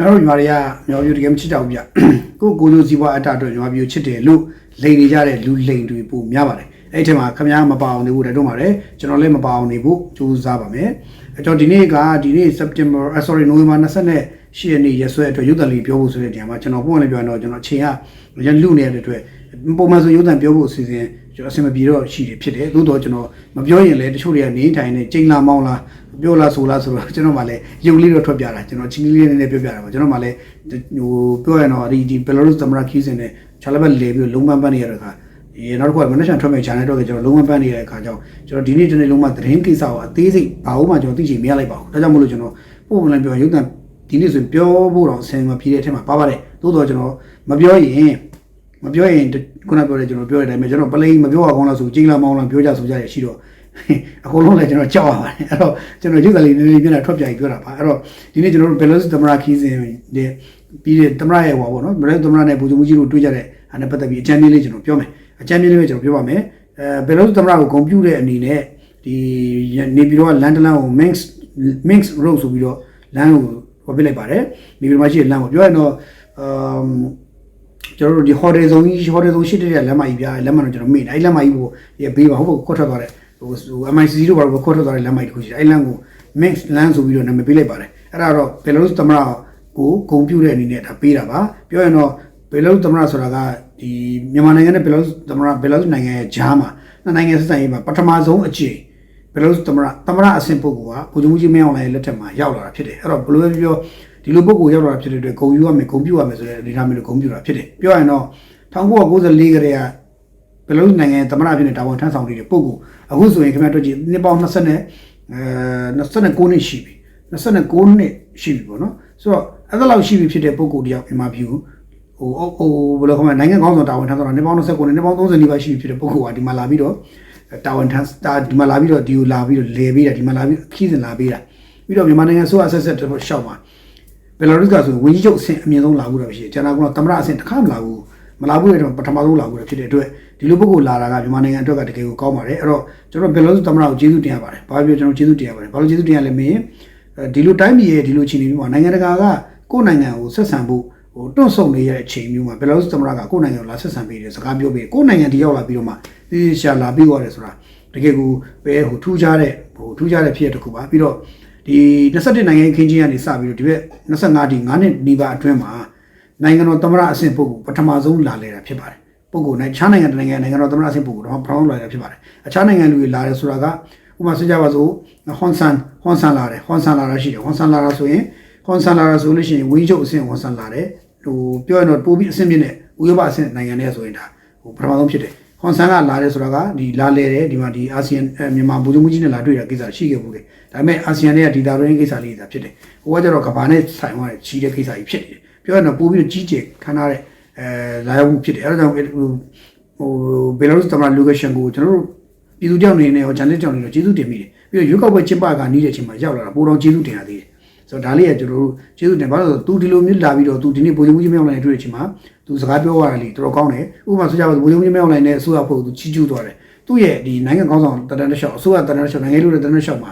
ကျွန်တော်တို့ညီမတွေကမြန်မာပြည်တကယ်မချစ်ကြဘူးဗျကိုကိုလိုစီပွားအတအတွက်မြန်မာပြည်ကိုချစ်တယ်လို့လိန်နေကြတဲ့လူလိန်တွေပိုများပါတယ်အဲ့ဒီထဲမှာခမများမပါအောင်နေဖို့တက်တော့ပါတယ်ကျွန်တော်လည်းမပါအောင်နေဖို့ကြိုးစားပါမယ်အဲ့တော့ဒီနေ့ကဒီနေ့ September uh, sorry November 28ရက်နေ့ရက်စွဲအတွက်ရုပ်သံလေးပြောဖို့ဆိုတဲ့နေရာမှာကျွန်တော်ပုံမှန်လည်းပြောရင်တော့ကျွန်တော်အချိန်ကရန်လူနေတဲ့အတွက်ပုံမှန်ဆိုရုပ်သံပြောဖို့အစီအစဉ် ကျွန်တော်အဆင်မပြေတော့ရှိတယ်ဖြစ်တယ်သို့တော့ကျွန်တော်မပြောရင်လည်းတချို့တွေကနေထိုင်နေချိန်လာမောင်းလာပြောလားဆိုလားဆိုတော့ကျွန်တော်မှလည်းရုပ်လေးတော့ထွက်ပြတာကျွန်တော်ချင်းကလေးလေးနဲ့ပြောပြတာပါကျွန်တော်မှလည်းဟိုပြောရရင်တော့ဒီဒီ Belarus သမ္မတခီးစင်နဲ့ခြားလက်ဘက်လေပြီးလုံးပန်းပန်းနေရတဲ့အခါဒီနောက်တစ်ခုကမနက်ဖြန်ထွက်မယ့် channel တော့ကျွန်တော်လုံးဝပန်းနေတဲ့အခါကျတော့ကျွန်တော်ဒီနေ့ဒီနေ့လုံးဝသတင်းကိစ္စကိုအသေးစိတ်ဘာလို့မှကျွန်တော်သိချင်မရလိုက်ပါဘူးဒါကြောင့်မလို့ကျွန်တော်ပို့မလိုက်ပြောရုပ်သံဒီနေ့ဆိုပြောဖို့တော့ဆင်မပြေတဲ့အထက်မှာပါပါတယ်သို့တော့ကျွန်တော်မပြောရင် မပြောရင်ခုနပြောတဲ့ကျွန်တော်ပြောတဲ့အတိုင်းပဲကျွန်တော်ပလိန်မပြောရကောင်းလားဆိုကြိတ်လာမောင်းလာပြောကြဆိုကြရရှိတော့အကုန်လုံးလည်းကျွန်တော်ကြောက်ရပါတယ်အဲ့တော့ကျွန်တော်ရုပ်သံလေးနည်းနည်းပြနေတာထွက်ပြပြီးပြောတာပါအဲ့တော့ဒီနေ့ကျွန်တော်တို့ Belarus သမ္မတခီးစဉ်တဲ့ပြီးတဲ့သမ္မတရဲ့ဟောပေါ့နော် Belarus သမ္မတနဲ့ဗိုလ်ချုပ်မှုကြီးတို့တွေ့ကြတဲ့အဲ့နဲ့ပတ်သက်ပြီးအကြံဉာဏ်လေးကျွန်တော်ပြောမယ်အကြံဉာဏ်လေးပဲကျွန်တော်ပြောပါမယ်အဲ Belarus သမ္မတကိုဂုဏ်ပြုတဲ့အနေနဲ့ဒီနေပြည်တော်ကလန်ဒလန်ကို Minx Minx Road ဆိုပြီးတော့လမ်းကိုဟောပြလိုက်ပါတယ်နေပြည်တော်မှာရှိတဲ့လမ်းကိုပြောရရင်တော့အမ် ကျွန်တော်တို့ဒီ hotel ဇုံကြီး hotel ဇုံရှိတဲ့လမ်းမကြီးပြလမ်းမတော့ကျွန်တော်မေ့တယ်အဲ့လမ်းမကြီးကိုဘေးပါဟုတ်ကော့ထွက်သွားတဲ့ဟို MIC တို့ဘာလို့ကော့ထွက်သွားတဲ့လမ်းမကြီးတစ်ခုရှိတယ်အဲ့လမ်းကို Mix လမ်းဆိုပြီးတော့နာမည်ပေးလိုက်ပါတယ်အဲ့ဒါတော့ Belarus သမ္မတကိုဂုံပြူတဲ့အနေနဲ့ဒါပေးတာပါပြောရင်တော့ Belarus သမ္မတဆိုတာကဒီမြန်မာနိုင်ငံနဲ့ Belarus သမ္မတ Belarus နိုင်ငံရဲ့ဂျားမှာနှစ်နိုင်ငံဆက်ဆံရေးမှာပထမဆုံးအကြိမ် Belarus သမ္မတသမ္မတအဆင့်ပုဂ္ဂိုလ်ကဗိုလ်ချုပ်မှုကြီးမင်းအောင်လှိုင်ရဲ့လက်ထက်မှာရောက်လာတာဖြစ်တယ်အဲ့တော့ဘယ်လိုပဲပြော ဒီလိုပုဂ္ဂိုလ်ရောက်လာတာဖြစ်တဲ့အတွက်ဂုံယူရမယ်ဂုံပြူရမယ်ဆိုတဲ့အနေအထားမျိုးလိုဂုံပြူတာဖြစ်တယ်ပြောရင်တော့1994ကတည်းကဘယ်လိုနိုင်ငံသမ္မတဖြစ်နေတာဝန်ထမ်းဆောင်နေတဲ့ပုဂ္ဂိုလ်အခုဆိုရင်ခင်ဗျားတို့ကြည့်နှစ်ပေါင်း20နဲ့အဲ29နှစ်ရှိပြီ29နှစ်ရှိပြီပေါ့နော်ဆိုတော့အဲ့ဒါလောက်ရှိပြီဖြစ်တဲ့ပုဂ္ဂိုလ်တယောက်မြန်မာပြည်ကိုဟိုဟိုဘယ်လိုခေါ်မလဲနိုင်ငံကောင်းဆောင်တာဝန်ထမ်းဆောင်တာနှစ်ပေါင်း29နှစ်နှစ်ပေါင်း30နီးပါးရှိပြီဖြစ်တဲ့ပုဂ္ဂိုလ်ကဒီမှာလာပြီးတော့တာဝန်ထမ်းတာဒီမှာလာပြီးတော့ဒီကိုလာပြီးတော့လေပေးတာဒီမှာလာပြီးခီးစဉ်လာပေးတာပြီးတော့မြန်မာနိုင်ငံဆိုအဆက်ဆက်တော့ရှောက်မှာ ဘယ်လာရုစ်ကဆိုဝင်ကြီးချုပ်အဆင့်အမြင့်ဆုံးလာဘူးတော့ရှိတယ်ကျန်တာကတော့သမ္မတအဆင့်တစ်ခါမလာဘူးမလာဘူးတော့ပထမဆုံးလာဘူးဖြစ်တဲ့အတွက်ဒီလိုပုဂ္ဂိုလ်လာတာကမြန်မာနိုင်ငံအတွက်ကတကယ်ကိုကောင်းပါတယ်အဲ့တော့ကျွန်တော်ဘယ်လိုသမ္မတကိုကျေးဇူးတင်ရပါတယ်ဘာပြောကျွန်တော်ကျေးဇူးတင်ရပါတယ်ဘာလို့ကျေးဇူးတင်ရလဲမင်းဒီလိုတိုင်းပြည်ရဲ့ဒီလိုအခြေအနေမျိုးမှာနိုင်ငံတကာကကိုယ့်နိုင်ငံကိုဆက်ဆံဖို့ဟိုတွန့်ဆုတ်နေရတဲ့အချိန်မျိုးမှာဘယ်လိုသမ္မတကကိုယ့်နိုင်ငံကိုလာဆက်ဆံပေးတယ်စကားပြောပေးကိုယ့်နိုင်ငံဒီရောက်လာပြီးတော့မှဒီရှာလာပြီးသွားတယ်ဆိုတာတကယ်ကိုပဲဟိုထူးခြားတဲ့ဟိုထူးခြားတဲ့ဖြစ်ရတစ်ခုပါပြီးတော့ ဒီ21နိုင်ငံခင်းချင်းကနေစပြီးတော့ဒီဘက်25ဒီ9နှစ်နီးပါးအတွင်းမှာနိုင်ငံတော်သမ္မတအဆင့်ပုဂ္ဂိုလ်ပထမဆုံးလာလဲတာဖြစ်ပါတယ်ပုဂ္ဂိုလ်နိုင်ခြားနိုင်ငံတနိုင်ငံနိုင်ငံတော်သမ္မတအဆင့်ပုဂ္ဂိုလ်တော့ပထမဆုံးလာလဲဖြစ်ပါတယ်အခြားနိုင်ငံလူတွေလာတယ်ဆိုတာကဥပမာဆိုကြပါစို့ဟွန်ဆန်ဟွန်ဆန်လာတယ်ဟွန်ဆန်လာတာရှိတယ်ဟွန်ဆန်လာတာဆိုရင်ဟွန်ဆန်လာတာဆိုလို့ရှိရင်ဝင်းချုပ်အဆင့်ဟွန်ဆန်လာတယ်ဟိုပြောရတော့ပို့ပြီးအဆင့်မြင့်တဲ့ဥရောပအဆင့်နိုင်ငံတွေဆိုရင်ဒါဟိုပထမဆုံးဖြစ်တယ်ဟွန်ဆန်ကလာတယ်ဆိုတာကဒီလာလေတယ်ဒီမှာဒီအာဆီယံမြန်မာဗိုလ်ချုပ်မှုကြီးနဲ့လာတွေ့တာကိစ္စရှိခဲ့ဘူးလေ ဒါပေမဲ့အာဆီယံတွေကဒီတာရင်းကိစ္စလေးဒါဖြစ်တယ်ဟိုကကျတော့ကဘာနဲ့ဆိုင်သွားတဲ့ကြီးတဲ့ကိစ္စကြီးဖြစ်တယ်ပြောရရင်တော့ပို့ပြီးကြီးကျယ်ခမ်းနားတဲ့အဲလာရောက်မှုဖြစ်တယ်အဲဒါကြောင့်ဟိုဘယ်လိုသမ္မတလူကရှင်ကိုကျွန်တော်တို့ပြည်သူကြောင့်နေနေရောဂျန်နစ်ကြောင့်နေရောကျေးဇူးတင်မိတယ်ပြီးတော့ရွေးကောက်ပွဲကျင်းပကနီးတဲ့အချိန်မှာရောက်လာတာပိုတော့ကျေးဇူးတင်ရသေးတယ်ဆိုတော့ဒါလေးကကျွန်တော်တို့ကျေးဇူးတင်ပါလို့သူဒီလိုမျိုးလာပြီးတော့သူဒီနေ့ဗိုလ်ချုပ်ကြီးမြောက်လိုင်းတွေ့တဲ့အချိန်မှာသူစကားပြောရတာလေးတော်တော်ကောင်းတယ်ဥပမာဆိုကြပါစို့ဗိုလ်ချုပ်ကြီးမြောက်လိုင်းနဲ့အစိုးရဖွဲ့ကိုသူချီးကျူးသွားတယ်သူ့ရဲ့ဒီနိုင်ငံကောင်းဆောင်တန်တန်းတစ်လျှောက်အစိုးရတန်တန်းတစ်လျှောက်နိုင်ငံရေးလူတွေတန်တန်းတစ်လျှောက်မှာ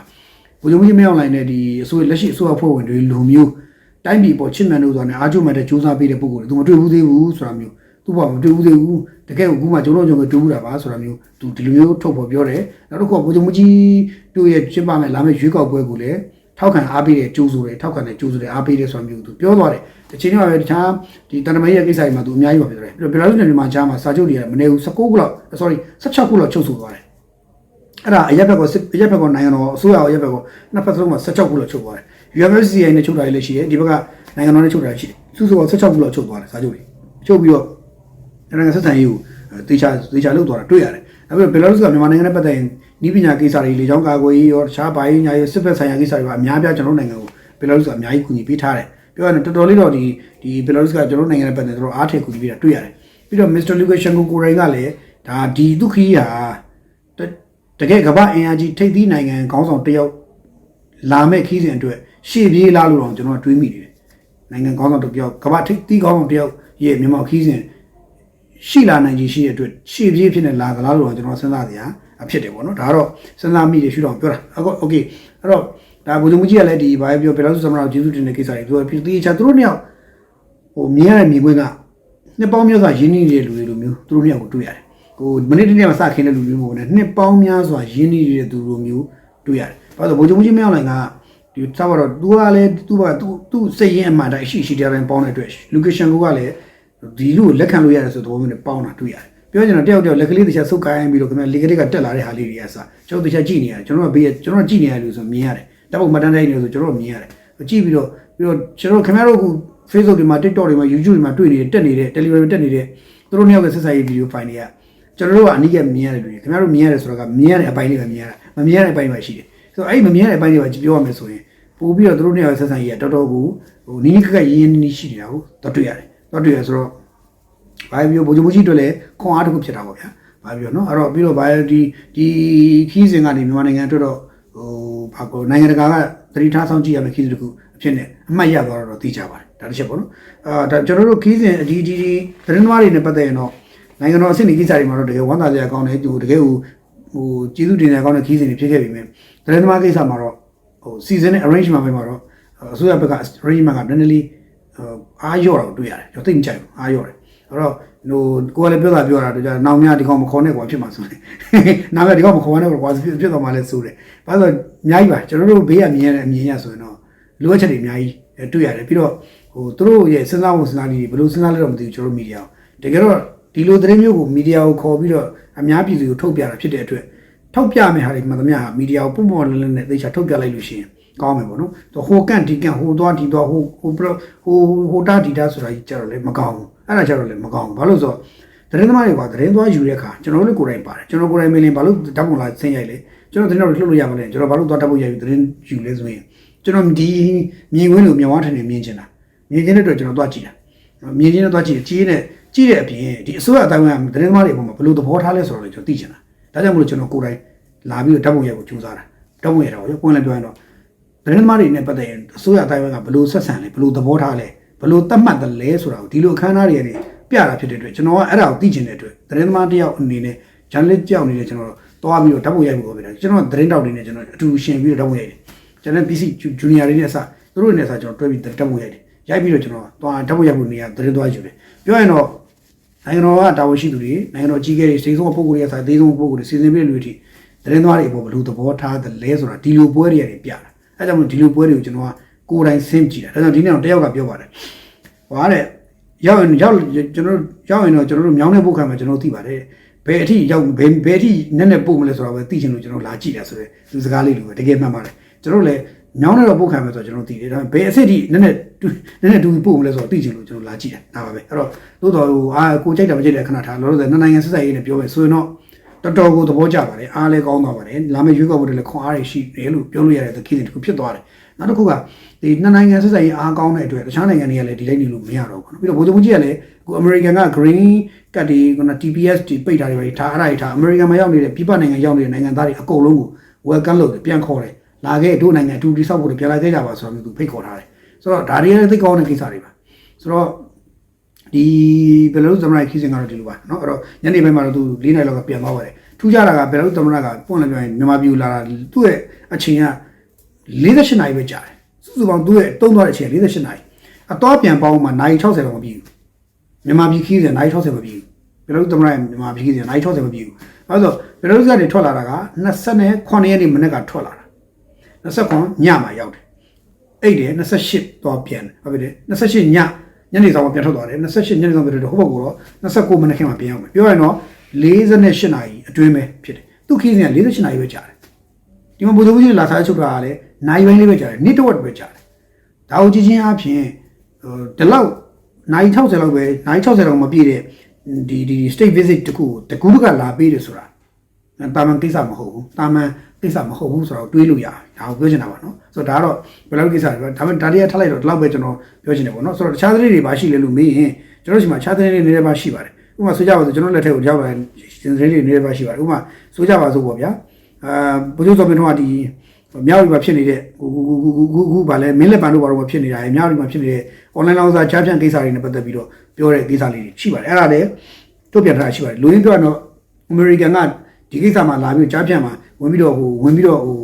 ဗိုလ်ချုပ်ကြီးမင်းအောင်လှိုင်နဲ့ဒီအစိုးရလက်ရှိအစိုးရဖွဲ့ဝင်တွေလူမျိုးတိုင်းပြည်ပေါ်ချစ်မြတ်လို့ဆိုတာနဲ့အားကျမဲ့တဲ့စူးစမ်းပေးတဲ့ပုံကိုသူမတွေ့ဘူးသေးဘူးဆိုတာမျိုးသူ့ဘောမတွေ့ဘူးသေးဘူးတကယ်ကိုခုမှကျွန်တော်ကျွန်တော်တွေ့ဘူးတာပါဆိုတာမျိုးသူဒီလိုမျိုးထုတ်ပေါ်ပြောတယ်နောက်တစ်ခုကဗိုလ်ချုပ်ကြီးတို့ရဲ့ကျင်းပမဲ့လာမယ့်ရွေးကောက်ပွဲကိုလည်းထောက်ခံအားပေးတဲ့ကြိုးဆိုတယ်ထောက်ခံတဲ့ကြိုးဆိုတယ်အားပေးတဲ့ဆိုတာမျိုးသူပြောသွားတယ်တချိန်မှာပဲတခြားဒီတန်တမရဲ့ကိစ္စတွေမှာသူအများကြီးပါပြောတယ်ပြီးတော့ဘယ်လိုလဲမြန်မာချားမှာစာချုပ်တွေကမနေဘူး19ခုလောက် sorry 16ခုလောက်ချုပ်ဆိုသွားတယ် အဲ့ဒါအရက်ဘက်ကအရက်ဘက်ကနိုင်ငံတော်အစိုးရအရက်ဘက်ကနှစ်ဖက်စလုံးမှာ16ခုလောက်ချုပ်သွားတယ် UMFCI နဲ့ချုပ်တာလည်းရှိတယ်ဒီဘက်ကနိုင်ငံတော်နဲ့ချုပ်တာရှိတယ်စုစုပေါင်း16ခုလောက်ချုပ်သွားတယ်စာချုပ်တွေချုပ်ပြီးတော့နိုင်ငံဆက်ဆံရေးကိုတေချာတေချာလုပ်သွားတာတွေ့ရတယ်။ဒါပေမဲ့ဘယ်လိုလဲဆိုတော့မြန်မာနိုင်ငံနဲ့ပတ်သက်ရင်ဤပညာကိစ္စတွေလေကြောင်းကာကွယ်ရေးရောတခြားဘာရေးညာရေးစစ်ဖက်ဆိုင်ရာကိစ္စတွေကအများပြားကျွန်တော်နိုင်ငံကိုဘယ်လိုလဲဆိုတော့အများကြီးကူညီပေးထားတယ်။ပြောရရင်တော်တော်လေးတော့ဒီဒီဘယ်လိုလဲဆိုတော့ကျွန်တော်နိုင်ငံနဲ့ပတ်သက်တော့အားထည့်ကူညီပေးတာတွေ့ရတယ်။ပြီးတော့ Mr. Lukashenko ကိုရိုင်းကလည်းဒါဒီဒုက္ခီးဟာ တကယ်ကမ္ဘာအင်အားကြီးထိပ်သီးနိုင်ငံခေါင်းဆောင်တယောက်လာမဲ့ခီးစဉ်အတွက်ရှေ့ပြေးလာလို့တော့ကျွန်တော်တွေးမိနေတယ်နိုင်ငံခေါင်းဆောင်တယောက်ကမ္ဘာထိပ်သီးခေါင်းဆောင်တယောက်ရဲ့မြန်မာခီးစဉ်ရှိလာနိုင်ခြင်းရှိတဲ့အတွက်ရှေ့ပြေးဖြစ်နေလာသလားလို့တော့ကျွန်တော်စဉ်းစားစရာအဖြစ်တယ်ပေါ့နော်ဒါကတော့စဉ်းစားမိတယ်ရှုတော့ပြောတာအခု okay အဲ့တော့ဒါဘုဇုံကြီးကလည်းဒီဘာပြောဘယ်လောက်စုစမနာကိုကျေးဇူးတင်တဲ့ကိစ္စတွေပြောပြီးတေချာသူတို့နှစ်ယောက်ဟိုမြင်ရတဲ့မြင်ကွင်းကနှစ်ပေါင်းများစွာရင်းနှီးနေတဲ့လူတွေလိုမျိုးသူတို့နှစ်ယောက်ကိုတွေ့ရတယ် ဟိုမနေ့တနေ့ကစခင်းတဲ့လူမျိုးမဟုတ်နဲ့နှစ်ပေါင်းများစွာရင်းနှီးနေတဲ့သူလိုမျိုးတွေ့ရတယ်ဘာလို့ဘုံမှုကြီးမရောက်နိုင်ကဒီသာတော့ तू ကလည်း तू က तू तू စိတ်ရင်းအမှန်တိုင်းရှိရှိတရားတိုင်းပေါင်းတဲ့အတွက် location ကိုကလည်းဒီလူကိုလက်ခံလို့ရတယ်ဆိုတဲ့သဘောမျိုးနဲ့ပေါင်းတာတွေ့ရတယ်ပြောချင်တော့တယောက်တယောက်လက်ကလေးတစ်ချက်ဆုပ်ကိုင်းပြီးတော့ခင်ဗျာလေကလေးကတက်လာတဲ့ဟာလေးတွေအစားကျွန်တော်တစ်ချက်ကြည့်နေရတယ်ကျွန်တော်ကဘေးကျွန်တော်ကြည့်နေရတယ်လို့ဆိုမြင်ရတယ်တပ်ပုံမတန်းတိုင်းနေဆိုကျွန်တော်မြင်ရတယ်ကြည့်ပြီးတော့ပြီးတော့ကျွန်တော်ခင်ဗျားတို့က Facebook တွေမှာ TikTok တွေမှာ YouTube တွေမှာတွေ့နေတဲ့တက်နေတဲ့ Telegram တက်နေတဲ့သူတို့နှစ်ယောက်ကဆက်ဆံရေးဗီဒီယိုဖိုင်တွေက ကျွန်တော်တို့ကအနိကမြင်ရတယ်လူတွေခင်ဗျားတို့မြင်ရတယ်ဆိုတော့ကမြင်ရတဲ့အပိုင်းလေးပဲမြင်ရတာမမြင်ရတဲ့အပိုင်းပဲရှိတယ်ဆိုတော့အဲ့မမြင်ရတဲ့အပိုင်းတွေပါပြောရမယ်ဆိုရင်ပို့ပြီးတော့သူတို့နှစ်ယောက်ဆက်ဆံရေးကတော်တော်ကိုဟိုနီးနီးကပ်ကပ်ရင်းရင်းနီးနီးရှိနေတာကိုတော့တွေ့ရတယ်တော့တွေ့ရဆိုတော့ဘာပြောဘိုးချုပ်ကြီးတို့လည်းခွန်အားတစ်ခုဖြစ်တာပေါ့ဗျာဘာပြောနော်အဲ့တော့ပြီးတော့ဘာဒီဒီခီးစဉ်ကနေမြန်မာနိုင်ငံအတွက်တော့ဟိုဘာကောနိုင်ငံတကာကသတိထားဆောင်ကြည့်ရမယ့်ခီးစဉ်တစ်ခုအဖြစ်နဲ့အမှတ်ရသွားတော့သိကြပါတယ်ဒါတစ်ချက်ပေါ့နော်အာဒါကျွန်တော်တို့ခီးစဉ်ဒီဒီဒီသတင်းသမားတွေနဲ့ပတ်သက်ရင်တော့ နိုင်ငံတော်အဆင့်ဒီကိစ္စတွေမှာတော့တကယ်ဝမ်းသာစရာကောင်းတယ်သူတကယ်ဟိုဟိုကျေးဇူးတင်စရာကောင်းတဲ့ခီးစဉ်တွေဖြစ်ခဲ့ပြီမြဲသတင်းသမားကိစ္စမှာတော့ဟို season နဲ့ arrangement ပဲမှာတော့အစိုးရဘက်က arrangement ကနည်းနည်းလေးအားရော့တာကိုတွေ့ရတယ်ကျွန်တော်သိမကြိုက်ဘူးအားရော့တယ်အဲ့တော့ဟိုကိုယ်ကလည်းပြောတာပြောတာတော့ကြာနောင်များဒီကောင်မခေါ်နဲ့ကွာဖြစ်မှာဆိုတယ်နောင်များဒီကောင်မခေါ်နဲ့ကွာဖြစ်ဖြစ်တော့မှလည်းစိုးတယ်ဘာလို့အများကြီးပါကျွန်တော်တို့ဘေးကမြင်ရတဲ့အမြင်ရဆိုရင်တော့လိုအပ်ချက်တွေအများကြီးတွေ့ရတယ်ပြီးတော့ဟိုသူတို့ရဲ့စဉ်းစားဖို့စဉ်းစားနည်းဘယ်လိုစဉ်းစားလဲတော့မသိဘူးကျွန်တော်တို့မီဒီယာတကယ်တော့ ဒီလိုသတင်းမျိုးကိုမီဒီယာကိုခေါ်ပြီးတော့အများပြည်သူကိုထုတ်ပြတာဖြစ်တဲ့အတွက်ထုတ်ပြမယ့်ဟာတွေမှန်သမျှဟာမီဒီယာကိုပုံပေါ်လင်းလင်းနဲ့သေချာထုတ်ပြလိုက်လို့ရှိရင်ကောင်းမယ်ပေါ့နော်သူဟိုကန့်ဒီကန့်ဟိုသွားဒီသွားဟိုဟိုဟိုဟိုတာဒီတာဆိုတာကြီးကြတော့လည်းမကောင်းဘူးအဲ့ဒါကြတော့လည်းမကောင်းဘူးဘာလို့ဆိုတော့သတင်းသမားတွေကသတင်းသွားယူတဲ့အခါကျွန်တော်တို့ကိုယ်တိုင်ပါတယ်ကျွန်တော်ကိုယ်တိုင်မင်းလင်းဘာလို့ဓာတ်ပုံလာဆင်းရိုက်လဲကျွန်တော်သတင်းတော်လှုပ်လို့ရမလဲကျွန်တော်ဘာလို့သွားဓာတ်ပုံရိုက်ပြီးသတင်းယူလဲဆိုရင်ကျွန်တော်ဒီမြင်ကွင်းလိုမြောင်းထန်နေမြင်ချင်တာမြင်ချင်တဲ့အတွက်ကျွန်တော်သွားကြည့်တာမြင်ချင်တဲ့သွားကြည့်ကြီးနဲ့ ကြည့်တဲ့အပြင်ဒီအစိုးရအတိုင်းကသတင်းသမားတွေအပေါ်မှာဘယ်လိုသဘောထားလဲဆိုတော့လေကျွန်တော်သိချင်တာဒါကြောင့်မလို့ကျွန်တော်ကိုယ်တိုင်လာပြီးတော့ဓာတ်ပုံရိုက်ကိုကြိုးစားတာဓာတ်ပုံရိုက်တာကိုပွင့်လည်းပြောရင်တော့သတင်းသမားတွေနဲ့ပတ်သက်ရင်အစိုးရအတိုင်းကဘယ်လိုဆက်ဆံလဲဘယ်လိုသဘောထားလဲဘယ်လိုသတ်မှတ်တယ်လဲဆိုတာကိုဒီလိုအခမ်းအနားတွေကနေပြတာဖြစ်တဲ့အတွက်ကျွန်တော်ကအဲ့ဒါကိုသိချင်တဲ့အတွက်သတင်းသမားတယောက်အနေနဲ့ဂျန်လစ်ကြောက်နေတဲ့ကျွန်တော်တော့ပြီးတော့ဓာတ်ပုံရိုက်ဖို့ပဲကျွန်တော်သတင်းတောက်တွေနဲ့ကျွန်တော်အတူရှင်ပြီးတော့ဓာတ်ပုံရိုက်တယ်ကျွန်တော် PC junior တွေနဲ့အစသူတို့တွေနဲ့အစကျွန်တော်တွဲပြီးဓာတ်ပုံရိုက်တယ်ရိုက်ပြီးတော့ကျွန်တော်သွားဓာတ်ပုံရိုက်ဖို့နေရာသတင်းသွားယူတယ်ပြောရင်တော့ နိုင်ငံတော်ကတာဝန်ရှိသူတွေနိုင်ငံတော်ကြီးခဲ့တဲ့စိတ်ဆုံးပုဂ္ဂိုလ်တွေအစားသေးဆုံးပုဂ္ဂိုလ်တွေစီစဉ်ပြီးလူတွေသတင်းသွားတွေအပေါ်ဘယ်လိုသဘောထားတယ်လဲဆိုတာဒီလိုပွဲတွေရတယ်ပြတာအဲကြောင့်မို့ဒီလိုပွဲတွေကိုကျွန်တော်ကကိုယ်တိုင်ဆင်းကြည့်တာဒါကြောင့်ဒီနေ့တော့တယောက်ကပြောပါတယ်ဟွာတဲ့ရောက်ရင်ရောက်ကျွန်တော်ရောက်ရင်တော့ကျွန်တော်တို့မြောင်းတဲ့ပုတ်ခံမှာကျွန်တော်သိပါတယ်ဘယ်အထိရောက်ဘယ်ဘယ်အထိနက်နက်ပို့မလဲဆိုတော့ပဲသိချင်လို့ကျွန်တော်လာကြည့်တာဆိုတော့သူစကားလေးလိုပဲတကယ်မှန်ပါတယ်ကျွန်တော်လည်း မြောင်းတဲ့တော့ပုတ်ခံမယ်ဆိုတော့ကျွန်တော်သိတယ်ဒါပေမဲ့ဘယ်အစစ်ထိနက်နက်နက်နက်တူပို့မလဲဆိုတော့သိချင်လို့ကျွန်တော်လာကြည့်တာဒါပါပဲအဲ့တော့သို့တော်ဟိုအာကိုကြိုက်တာမကြိုက်တဲ့ခဏထားလောလောဆယ်နှစ်နိုင်ငံဆက်ဆက်ရေးနဲ့ပြောမယ်ဆိုရင်တော့တော်တော်ကိုသဘောကျပါတယ်အားလည်းကောင်းသွားပါတယ်လာမယ့်ရွေးကောက်ပွဲတွေလည်းခွန်အားတွေရှိတယ်လို့ပြောလို့ရတဲ့သကိစဉ်တစ်ခုဖြစ်သွားတယ်နောက်တစ်ခုကဒီနှစ်နိုင်ငံဆက်ဆက်ရေးအားကောင်းတဲ့အတွက်တခြားနိုင်ငံတွေကလည်းဒီလိုက်နေလို့မရတော့ဘူးနော်ပြီးတော့ဗိုလ်ချုပ်ကြီးကလည်းအခုအမေရိကန်က green ကတ်ဒီကန TPS ဒီပိတ်တာတွေပဲထားအဲ့ဒါတွေထားအမေရိကန်မှာရောက်နေတဲ့ပြည်ပနိုင်ငံရောက်နေတဲ့နိုင်ငံသားတွေအကုန်လုံးကို welcome လုပ်တယ်ပြန်ခေါ်တယ် လာခဲ့တို့နိုင်ငံအတူတိဆောက်ဖို့ပြန်လာခဲ့ကြပါဆိုတော့မျိုးသူဖိတ်ခေါ်ထားတယ်ဆိုတော့ဒါတွေလည်းသိကောင်းတဲ့ကိစ္စတွေပါဆိုတော့ဒီဘယ်လိုသမရခီးစင်ကတော့ဒီလိုပါเนาะအဲ့တော့ညနေပိုင်းမှာတော့သူ၄နိုင်လောက်ကပြန်သွားပါတယ်ထူးခြားတာကဘယ်လိုသမရကပွင့်လည်းပြောရင်မြန်မာပြည်လာတာသူ့ရဲ့အချိန်က48နိုင်ပဲကြာတယ်စုစုပေါင်းသူ့ရဲ့တုံးသွားတဲ့အချိန်48နိုင်အတော့ပြန်ပေါင်းမှနိုင်60လောက်မပြည့်ဘူးမြန်မာပြည်ခီးစင်နိုင်60မပြည့်ဘူးဘယ်လိုသမရမြန်မာပြည်ခီးစင်နိုင်60မပြည့်ဘူးအဲ့တော့ဘယ်လိုစကနေထွက်လာတာက29ရက်နေ့မနေ့ကထွက်လာတာ 29ညမှာရောက်တယ်အဲ့တယ်28တော့ပြန်တယ်ဟုတ်ပြီ28ညညနေဆောင်ပြန်ထွက်သွားတယ်28ညနေဆောင်ပြန်ထွက်တော့ဟိုဘက်ကတော့29မိနစ်ခန့်မှပြန်ရောက်မယ်ပြောရရင်တော့48နာရီအတွင်းပဲဖြစ်တယ်သူခီးစဉ်က48နာရီပဲကြာတယ်ဒီမှာဘုဒ္ဓဘုရားလာစားချုပ်တာကလည်းနိုင်ပိုင်းလေးပဲကြာတယ်နေ့တစ်ဝက်ပဲကြာတယ်ဒါကိုကြည့်ချင်းအပြင်ဟိုဒီလောက်နိုင်60လောက်ပဲနိုင်60လောက်မပြည့်တဲ့ဒီဒီ state visit တခုတကူးကလာပေးတယ်ဆိုတာတာမန်ကိစ္စမဟုတ်ဘူးတာမန် ကိစ္စမဟုတ်ဘူးဆိုတော့တွေးလို့ရတယ်ဒါကိုပြောချင်တာပါနော်ဆိုတော့ဒါကတော့ဘယ်လောက်ကိစ္စလဲဒါပေမဲ့ဒါတွေကထားလိုက်တော့ဒီလောက်ပဲကျွန်တော်ပြောချင်တယ်ပေါ့နော်ဆိုတော့တခြားသတင်းတွေပါရှိလဲလို့မေးရင်ကျွန်တော်ဒီမှာခြားသတင်းတွေနည်းနည်းပါရှိပါတယ်ဥပမာဆိုကြပါစို့ကျွန်တော်လက်ထက်ကိုရောက်လာတဲ့သတင်းတွေနည်းနည်းပါရှိပါတယ်ဥပမာဆိုကြပါစို့ပေါ့ဗျာအာဘုရားတော်မင်းတို့ကဒီမြောက်ရီမှာဖြစ်နေတဲ့ဟိုဟိုဟိုဟိုဟိုဟိုဗာလဲမင်းလက်ပံတို့ဘာလို့ဖြစ်နေတာလဲမြောက်ရီမှာဖြစ်နေတဲ့ online လောင်းစားချားဖြန့်ကိစ္စတွေနဲ့ပတ်သက်ပြီးတော့ပြောတဲ့ကိစ္စလေးတွေရှိပါတယ်အဲ့ဒါလည်းထုတ်ပြန်ထားတာရှိပါတယ်လူရင်းပြောတော့ American ကဒီကိစ္စမှာလာပြီးကြားဖြန့်မှာ ဝင်ပြီးတော့ဟိုဝင်ပြီးတော့ဟို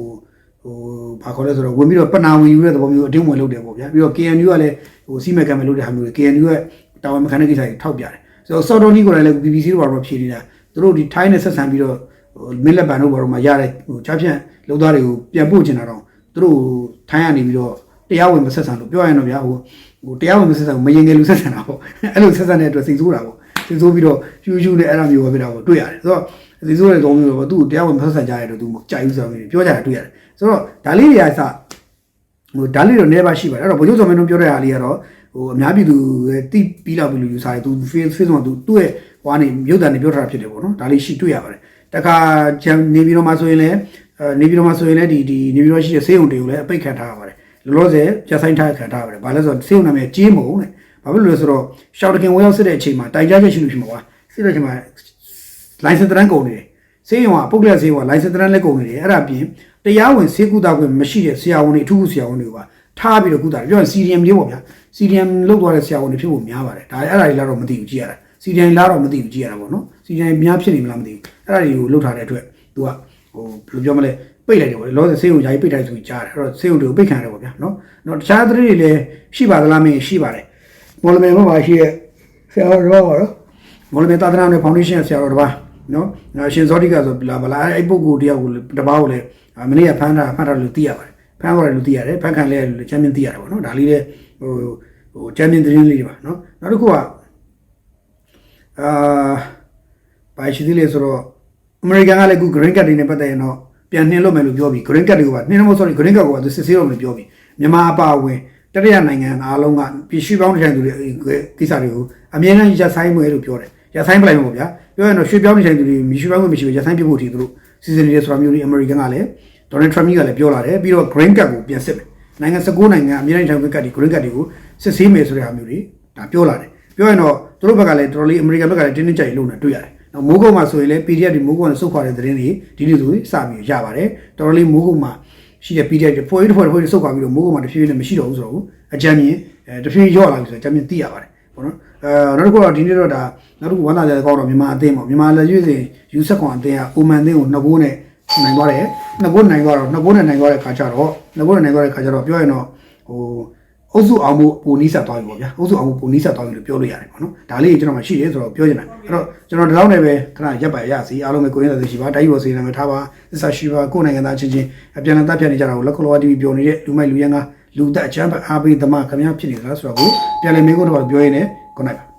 ဟိုဘာခေါ်လဲဆိုတော့ဝင်ပြီးတော့ပနာဝင်ယူတဲ့သဘောမျိုးအတင်းဝင်လုပ်တယ်ပေါ့ဗျာပြီးတော့ KNU ကလည်းဟိုစီမက်ကံမဲ့လုပ်တဲ့ဟာမျိုးတွေ KNU ရဲ့တာဝန်မခံတဲ့ကိစ္စတွေထောက်ပြတယ်ဆိုတော့ South Tony ကိုလည်း BBC တို့ဘာလို့ဖြေနေတာသူတို့ဒီ Thai နဲ့ဆက်ဆံပြီးတော့ဟိုမင်းလက်ပံတို့ဘာလို့မှရတဲ့ဟိုချားဖြန့်လုပ်သားတွေကိုပြန်ပို့ချင်တာတော့သူတို့ Thai ကနေပြီးတော့တရားဝင်မဆက်ဆံလို့ပြောရရင်တော့ဗျာဟိုဟိုတရားဝင်မဆက်ဆံဘူးမရင်ငယ်လူဆက်ဆံတာပေါ့အဲ့လိုဆက်ဆံတဲ့အတွက်စိတ်ဆိုးတာပေါ့စိတ်ဆိုးပြီးတော့ဖြူဖြူနဲ့အဲ့လိုမျိုးပဲပြတာပေါ့တွေ့ရတယ်ဆိုတော့ စိတ်ဆိုးတဲ့ကောင်းမျိုးတော့သူ့ကိုတရားဝင်မဆက်ဆံကြရတော့သူကြိုက်ဦးဆောင်နေပြောကြတာတွေ့ရတယ်ဆိုတော့ဒါလေးတွေအစဟိုဒါလေးတော့နေပါရှိပါတယ်အဲ့တော့ဘုရုပ်ဆောင်မင်းတို့ပြောတဲ့ဟာလေးကတော့ဟိုအများပြည်သူရဲ့တိပြီးလောက်ပြီလို့ယူဆတယ်သူ face face မှာသူသူ့ရဲ့ဟိုကနေမြို့တန်နေပြောထားတာဖြစ်တယ်ပေါ့နော်ဒါလေးရှိတွေ့ရပါတယ်တခါဂျန်နေပြည်တော်မှာဆိုရင်လည်းအဲနေပြည်တော်မှာဆိုရင်လည်းဒီဒီနေပြည်တော်ရှိတဲ့ဆေးရုံတွေကိုလည်းအပိတ်ခံထားရပါတယ်လောလောဆယ်ပြဆိုင်ထားခံထားရပါတယ်ဘာလဲဆိုတော့ဆေးရုံနာမည်ကြေးမုံတဲ့ဘာဖြစ်လို့လဲဆိုတော့ရှောက်တခင်ဝေရောက်စစ်တဲ့အချိန်မှာတိုင်ကြားချက်ရှိလို့ရှိမှာကွာစစ်တဲ့အချိန်မှာ license တရန်ကုန်နေတယ်ဆေးရုံကပုတ်ကလဆေးရုံက license တရန်လည်းကုန်နေတယ်အဲ့ဒါအပြင်တရားဝင်ဆေးကုသခွင့်မရှိတဲ့ဆရာဝန်တွေအထူးဆရာဝန်တွေကထားပြီးတော့ကုသတယ်ပြောရင် CDM လေးပေါ့ဗျာ CDM လောက်သွားတဲ့ဆရာဝန်တွေဖြစ်ဖို့များပါတယ်ဒါအဲ့ဒါတွေကတော့မသိဘူးကြည့်ရတာ CDM လာတော့မသိဘူးကြည့်ရတာပေါ့နော် CDM များဖြစ်နေမလားမသိဘူးအဲ့ဒါတွေကိုလှုပ်ထားတဲ့အတွက်သူကဟိုဘယ်လိုပြောမလဲပိတ်လိုက်တယ်ပေါ့လေလောဆယ်ဆေးရုံကြီးပိတ်လိုက်ဆိုပြီးကြားတယ်အဲ့တော့ဆေးရုံတွေကိုပိတ်ခံရတယ်ပေါ့ဗျာနော်နော်တခြားသတင်းတွေလည်းရှိပါသလားမင်းရှိပါတယ်မော်လမြိုင်မှာရှိတဲ့ဆရာတော်တော့ပါတော့မော်လမြိုင်သာသနာ့နယ်ဖောင်ဒေးရှင်းဆရာတော်တစ်ပါး နော်အဲရှင်ဇောတိကဆိုလာဗလာအဲ့ပုဂ္ဂိုလ်တယောက်ကိုတစ်ပါးကိုလည်းမနေ့ကဖမ်းတာဖမ်းတာလို့သိရပါတယ်ဖမ်းသွားတယ်လို့သိရတယ်ဖမ်းခံလဲလို့ချမ်းမြင်သိရတယ်ပေါ့နော်ဒါလေးလည်းဟိုဟိုချမ်းမြင်သတင်းလေးတွေပါနော်နောက်တစ်ခုကအာဘာရှိသေးလဲဆိုတော့အမေရိကန်ကလည်းအခု green card တွေနဲ့ပတ်သက်ရင်တော့ပြန်နှင်းလို့မယ်လို့ပြောပြီး green card တွေကိုပါနှင်းလို့မဟုတ် sorry green card ကိုပါသူစစ်ဆေးတော့မယ်လို့ပြောပြီးမြန်မာအပါအဝင်တတိယနိုင်ငံအားလုံးကပြည်ရှိပေါင်းတဲ့သူတွေကိစ္စတွေကိုအမြဲတမ်းရပ်ဆိုင်မယ်လို့ပြောတယ် ရပ်ဆိုင်ပလိုက်မှာပေါ့ဗျာပြောရင်တော့ရွှေပြောင်းနေတဲ့သူတွေမရှိပေါင်းကိုမရှိဘူးရပ်ဆိုင်ပြဖို့အထိသူတို့စီစဉ်နေတယ်ဆိုတာမျိုးတွေအမေရိကန်ကလည်းဒေါ်နယ်ထရမ့်ကလည်းပြောလာတယ်ပြီးတော့ green card ကိုပြန်စစ်မယ်နိုင်ငံ19နိုင်ငံအမြဲတမ်းထောင်ကတ်တွေ green card တွေကိုစစ်ဆေးမယ်ဆိုတဲ့ဟာမျိုးတွေဒါပြောလာတယ်ပြောရင်တော့သူတို့ဘက်ကလည်းတော်တော်လေးအမေရိကန်ဘက်ကလည်းတင်းတင်းကြပ်ကြပ်လုပ်နေတွေ့ရတယ်နော်မိုးကုတ်မှာဆိုရင်လည်း PDF တွေမိုးကုတ်နဲ့စုတ်ခွာတဲ့သတင်းတွေဒီလိုဆိုစပြီးရပါတယ်တော်တော်လေးမိုးကုတ်မှာရှိတဲ့ PDF တွေဖွဲ့တစ်ဖွဲ့တစ်ဖွဲ့စုတ်ခွာပြီးတော့မိုးကုတ်မှာတဖြည်းဖြည်းနဲ့မရှိတော့ဘူးဆိုတော့အကြမ်းမြင်အဲတဖြည်းဖြည်းရော့လာပြီဆိုတော့အကြမ်းမြင်သိရပါတယ် ပေါ့နော်အဲနောက်တစ်ခုတော့ဒီနေ့တော့ဒါနောက်တစ်ခုဝမ်းသာကြတဲ့ကောင်းတော့မြန်မာအသင်းပေါ့မြန်မာလက်ရွေးစင်ယူဆက်ခွန်အသင်းကအိုမန်အသင်းကိုနှစ်ဘိုးနဲ့နိုင်သွားတယ်နှစ်ဘိုးနိုင်သွားတော့နှစ်ဘိုးနဲ့နိုင်သွားတဲ့ခါကျတော့နှစ်ဘိုးနဲ့နိုင်သွားတဲ့ခါကျတော့ပြောရင်တော့ဟိုအုပ်စုအောင်မှုပူနီးဆက်သွားပြီပေါ့ဗျာအုပ်စုအောင်မှုပူနီးဆက်သွားပြီလို့ပြောလို့ရတယ်ပေါ့နော်ဒါလေးကျွန်တော်မှရှိတယ်ဆိုတော့ပြောချင်တာအဲ့တော့ကျွန်တော်ဒီလောက်နဲ့ပဲခဏရပ်ပါရစီအားလုံးပဲကိုရင်းသက်ရှိပါတိုက်ရိုစေနာမယ်ထားပါသစ္စာရှိပါကိုယ်နိုင်ငံသားချင်းချင်းအပြန်အလှန်တပ်ဖြတ်နေကြတာကိုလက်ခလောဝတီဗီပြောနေတဲ့လူမိုက်လူရန်က လူသက်အချမ်းအားပေးသမားခမများဖြစ်နေသလားဆိုတော့ကိုပြန်လည်မင်းကိုတော့ပြောရင်းနဲ့ခုနိုင်ပါ